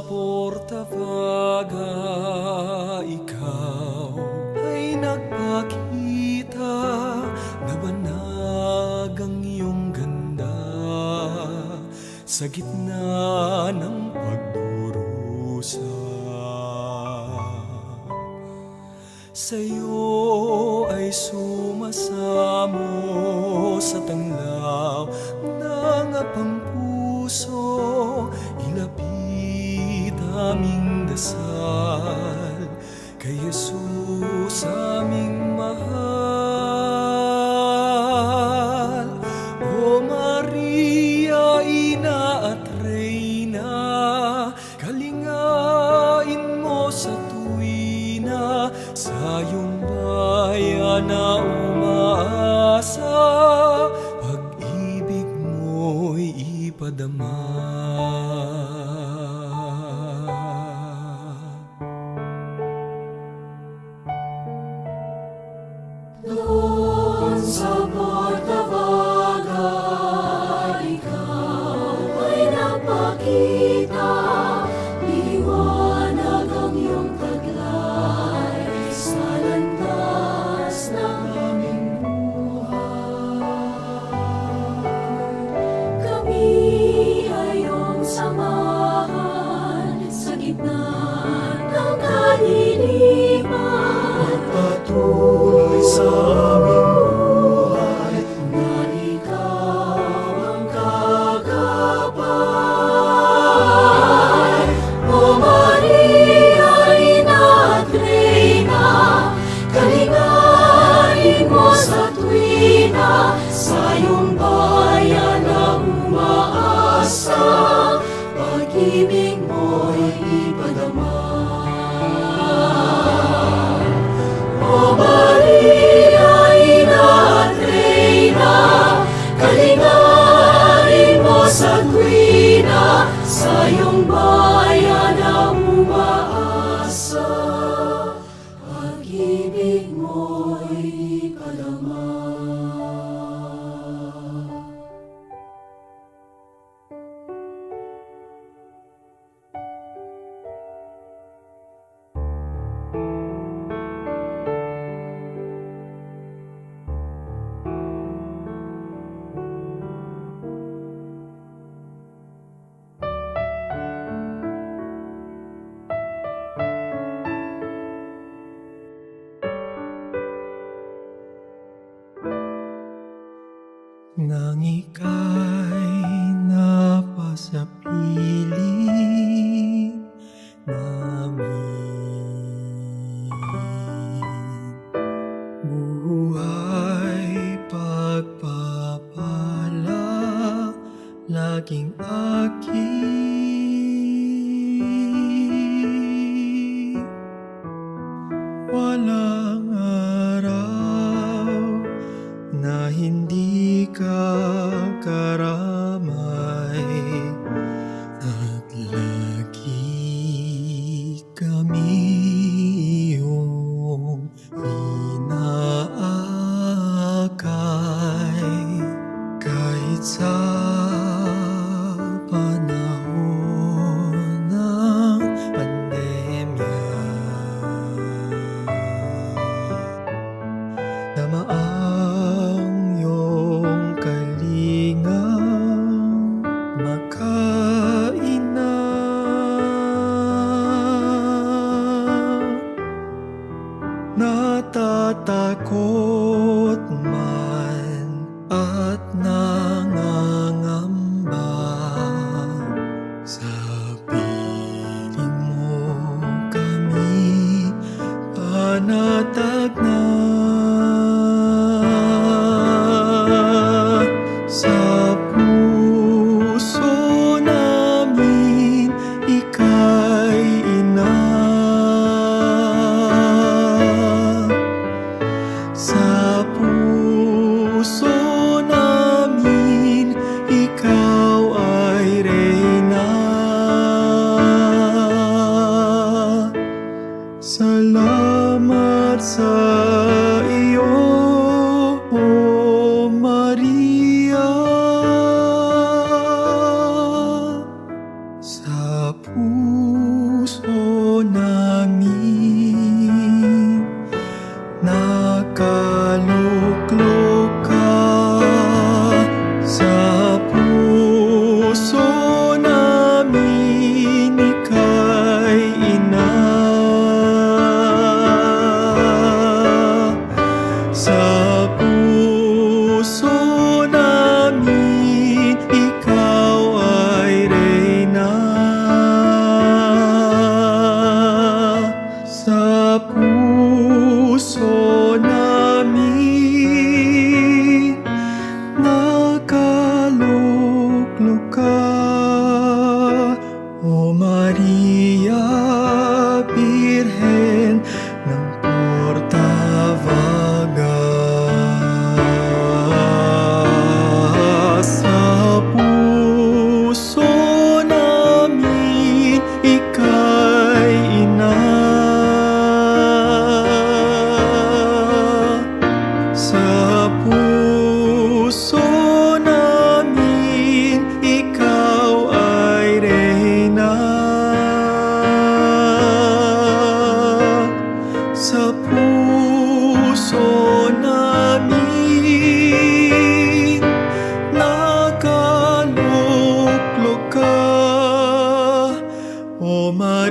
sa Portafaga ikaw ay nagpakita na banag ang iyong ganda sa gitna ng pagdurusa. Sa'yo ay sumasamo sa tanglaw Jesus aming mahal. O Maria, Ina at Reyna Kalingain mo sa tuwina Sa iyong bayan na umaasa Lord. Mo'y ipadama o Maria, Ina mo sa tuwina, sa bayan na umaasa. Pag-ibig mo'y napasa piling namin Buhay pagpapala laging akin 在 накалю.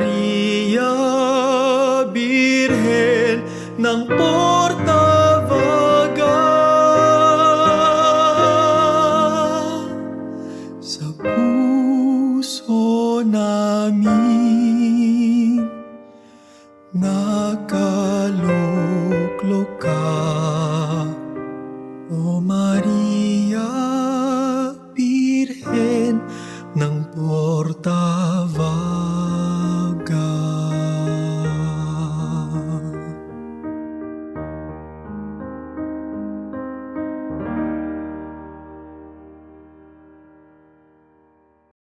Maria, Birhen ng Portavaga